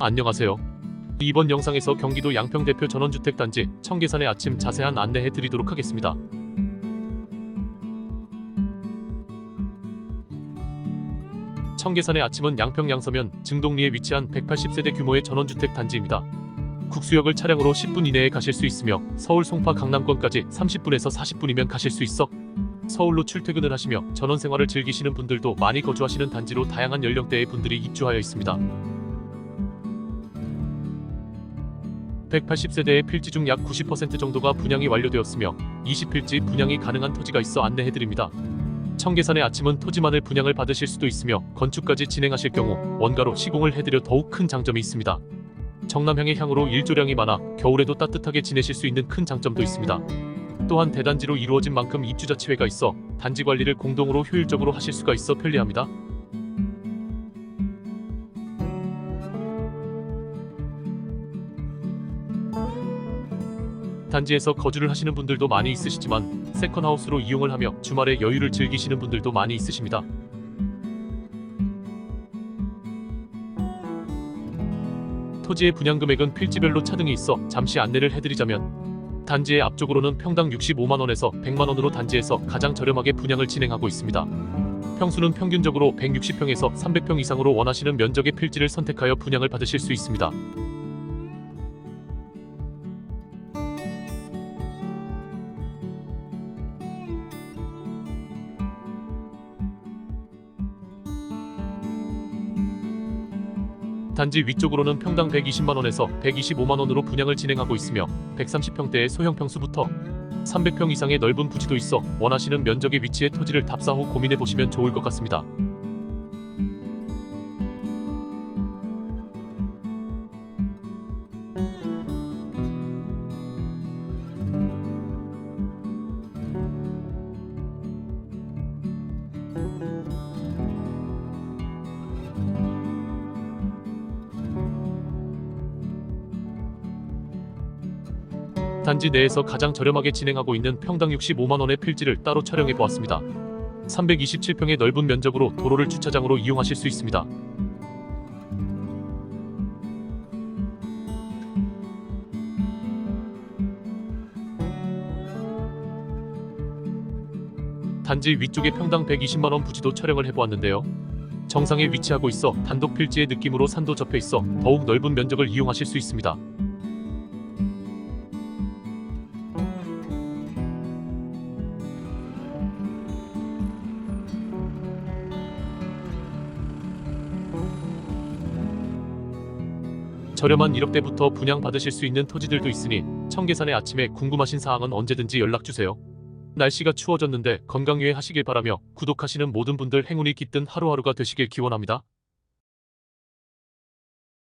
안녕하세요. 이번 영상에서 경기도 양평 대표 전원주택단지 청계산의 아침 자세한 안내해 드리도록 하겠습니다. 청계산의 아침은 양평 양서면 증동리에 위치한 180세대 규모의 전원주택 단지입니다. 국수역을 차량으로 10분 이내에 가실 수 있으며 서울 송파 강남권까지 30분에서 40분이면 가실 수 있어 서울로 출퇴근을 하시며 전원 생활을 즐기시는 분들도 많이 거주하시는 단지로 다양한 연령대의 분들이 입주하여 있습니다. 180세대의 필지 중 약 90% 정도가 분양이 완료되었으며 20필지 분양이 가능한 토지가 있어 안내해드립니다. 청계산의 아침은 토지만을 분양을 받으실 수도 있으며 건축까지 진행하실 경우 원가로 시공을 해드려 더욱 큰 장점이 있습니다. 정남향의 향으로 일조량이 많아 겨울에도 따뜻하게 지내실 수 있는 큰 장점도 있습니다. 또한 대단지로 이루어진 만큼 입주자치회가 있어 단지 관리를 공동으로 효율적으로 하실 수가 있어 편리합니다. 단지에서 거주를 하시는 분들도 많이 있으시지만 세컨하우스로 이용을 하며 주말에 여유를 즐기시는 분들도 많이 있으십니다. 토지의 분양 금액은 필지별로 차등이 있어 잠시 안내를 해드리자면 단지의 앞쪽으로는 평당 65만 원에서 100만 원으로 단지에서 가장 저렴하게 분양을 진행하고 있습니다. 평수는 평균적으로 160평에서 300평 이상으로 원하시는 면적의 필지를 선택하여 분양을 받으실 수 있습니다. 단지 위쪽으로는 평당 120만 원에서 125만 원으로 분양을 진행하고 있으며 130평대의 소형 평수부터 300평 이상의 넓은 부지도 있어 원하시는 면적의 위치에 토지를 답사 후 고민해 보시면 좋을 것 같습니다. 단지 내에서 가장 저렴하게 진행하고 있는 평당 65만 원의 필지를 따로 촬영해 보았습니다. 327평의 넓은 면적으로 도로를 주차장으로 이용하실 수 있습니다. 단지 위쪽에 평당 120만 원 부지도 촬영을 해보았는데요. 정상에 위치하고 있어 단독 필지의 느낌으로 산도 접해 있어 더욱 넓은 면적을 이용하실 수 있습니다. 저렴한 1억대부터 분양 받으실 수 있는 토지들도 있으니 청계산의 아침에 궁금하신 사항은 언제든지 연락 주세요. 날씨가 추워졌는데 건강 유의하시길 바라며 구독하시는 모든 분들 행운이 깃든 하루하루가 되시길 기원합니다.